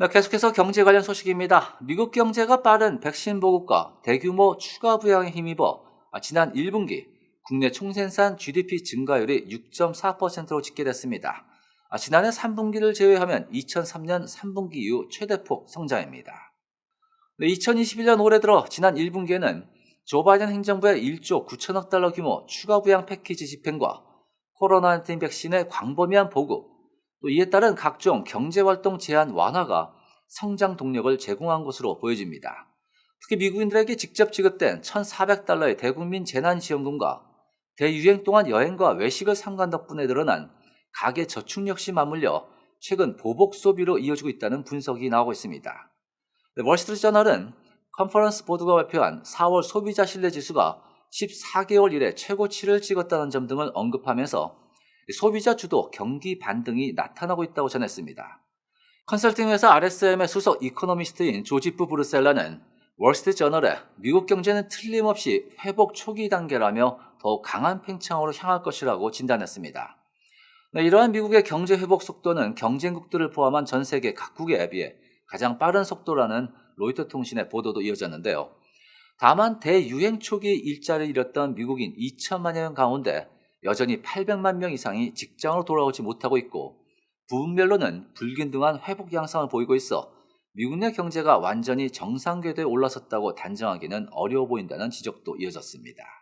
네, 계속해서 경제 관련 소식입니다. 미국 경제가 빠른 백신 보급과 대규모 추가 부양에 힘입어 아, 지난 1분기 국내 총생산 GDP 증가율이 6.4%로 집계됐습니다. 아, 지난해 3분기를 제외하면 2003년 3분기 이후 최대폭 성장입니다. 네, 2021년 올해 들어 지난 1분기에는 조 바이든 행정부의 1조 9천억 달러 규모 추가 부양 패키지 집행과 코로나19 백신의 광범위한 보급, 또 이에 따른 각종 경제활동 제한 완화가 성장 동력을 제공한 것으로 보여집니다. 특히 미국인들에게 직접 지급된 1,400달러의 대국민 재난지원금과 대유행 동안 여행과 외식을 삼간 덕분에 드러난 가계 저축 역시 맞물려 최근 보복 소비로 이어지고 있다는 분석이 나오고 있습니다. 네, 월스트리트 저널은 컨퍼런스 보드가 발표한 4월 소비자 신뢰 지수가 14개월 이래 최고치를 찍었다는 점 등을 언급하면서 소비자 주도 경기 반등이 나타나고 있다고 전했습니다. 컨설팅 회사 RSM의 수석 이코노미스트인 조지프 브루셀라는 월스트리트 저널에 미국 경제는 틀림없이 회복 초기 단계라며 더욱 강한 팽창으로 향할 것이라고 진단했습니다. 네, 이러한 미국의 경제 회복 속도는 경쟁국들을 포함한 전 세계 각국에 비해 가장 빠른 속도라는 로이터 통신의 보도도 이어졌는데요. 다만 대유행 초기 일자리를 잃었던 미국인 2천만여 명 가운데 여전히 800만 명 이상이 직장으로 돌아오지 못하고 있고 부분별로는 불균등한 회복 양상을 보이고 있어 미국 내 경제가 완전히 정상 궤도에 올라섰다고 단정하기는 어려워 보인다는 지적도 이어졌습니다.